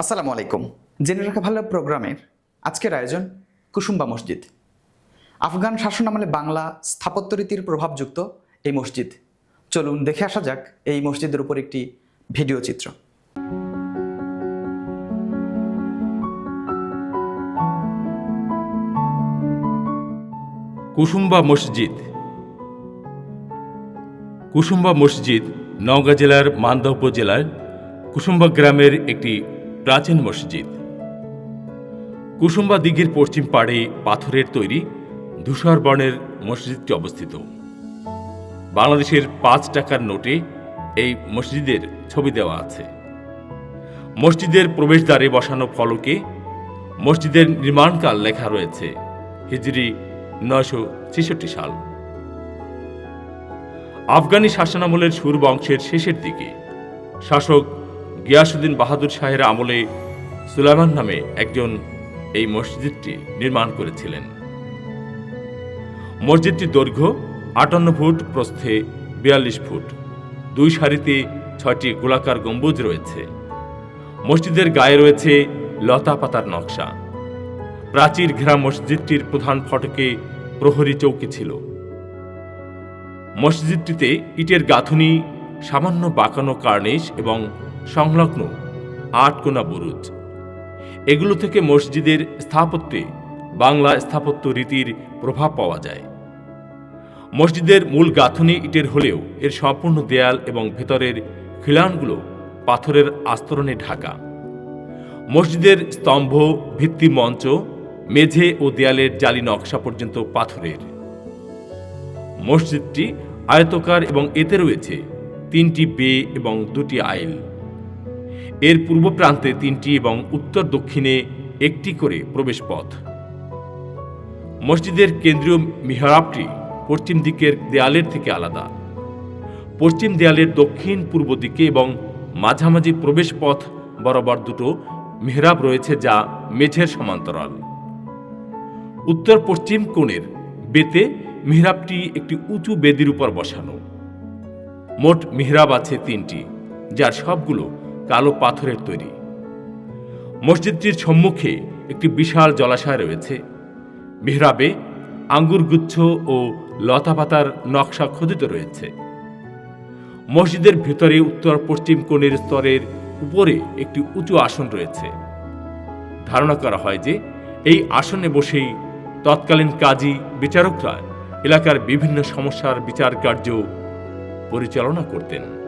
আসসালামু আলাইকুম। জেনে রাখা ভালো প্রোগ্রামের আজকের আয়োজন কুসুম্বা মসজিদ। আফগান শাসন আমলে বাংলা স্থাপত্য রীতির প্রভাবযুক্ত এই মসজিদ। চলুন দেখে আসা যাক এই মসজিদের উপর একটি ভিডিও চিত্র। কুসুম্বা মসজিদ। কুসুম্বা মসজিদ নওগাঁ জেলার মান্দা উপজেলার কুসুম্বা গ্রামের একটি প্রাচীন মসজিদ। কুসুম্বা দিঘির পশ্চিম পাড়ে পাথরের তৈরি ধূসর বর্ণের মসজিদটি অবস্থিত। বাংলাদেশের পাঁচ টাকার নোটে এই মসজিদের ছবি দেওয়া আছে। মসজিদের প্রবেশদ্বারে বসানো ফলকে মসজিদের নির্মাণকাল লেখা রয়েছে হিজরি নয়শো ছেষট্টি সাল। আফগানি শাসনামলের সুর বংশের শেষের দিকে শাসক গিয়াসুদ্দিন বাহাদুর শাহের আমলে সুলাইমান নামে একজন এই মসজিদটি নির্মাণ করেছিলেন। মসজিদটির দৈর্ঘ্য আটান্ন ফুট, প্রস্থে বিয়াল্লিশ ফুট। দুই সারিতে ছয়টি গোলাকার গম্বুজ রয়েছে। মসজিদের গায়ে রয়েছে লতা পাতার নকশা। প্রাচীর ঘেরা মসজিদটির প্রধান ফটকে প্রহরী চৌকি ছিল। মসজিদটিতে ইটের গাঁথুনি, সামান্য বাঁকানো কার্নিশ এবং সংলগ্ন আট কোনা বুরুজ। এগুলো থেকে মসজিদের স্থাপত্যে বাংলা স্থাপত্য রীতির প্রভাব পাওয়া যায়। মসজিদের মূল গাঁথুনি ইটের হলেও এর সম্পূর্ণ দেয়াল এবং ভেতরের খিলানগুলো পাথরের আস্তরণে ঢাকা। মসজিদের স্তম্ভ, ভিত্তি মঞ্চ, মেঝে ও দেয়ালের জালি নকশা পর্যন্ত পাথরের। মসজিদটি আয়তকার এবং এতে রয়েছে তিনটি বে এবং দুটি আইল। এর পূর্ব প্রান্তে তিনটি এবং উত্তর দক্ষিণে একটি করে প্রবেশপথ। মসজিদের কেন্দ্রীয় মিহরাবটি পশ্চিম দিকের দেয়ালের থেকে আলাদা। পশ্চিম দেয়ালের দক্ষিণ পূর্ব দিকে এবং মাঝামাঝি প্রবেশপথ বরাবর দুটো মেহরাব রয়েছে যা মেঝের সমান্তরাল। উত্তর পশ্চিম কোণের বেতে মেহরাবটি একটি উঁচু বেদির উপর বসানো। মোট মেহরাব আছে তিনটি, যার সবগুলো কালো পাথরের তৈরি। মসজিদটির সম্মুখে একটি বিশাল জলাশয় রয়েছে। মিহরাবে আঙ্গুরগুচ্ছ ও লতাপাতার নকশা খোদিত রয়েছে। মসজিদের ভেতরে উত্তর পশ্চিম কোণের স্তরের উপরে একটি উঁচু আসন রয়েছে। ধারণা করা হয় যে এই আসনে বসেই তৎকালীন কাজী বিচারকরা এলাকার বিভিন্ন সমস্যার বিচার কার্য পরিচালনা করতেন।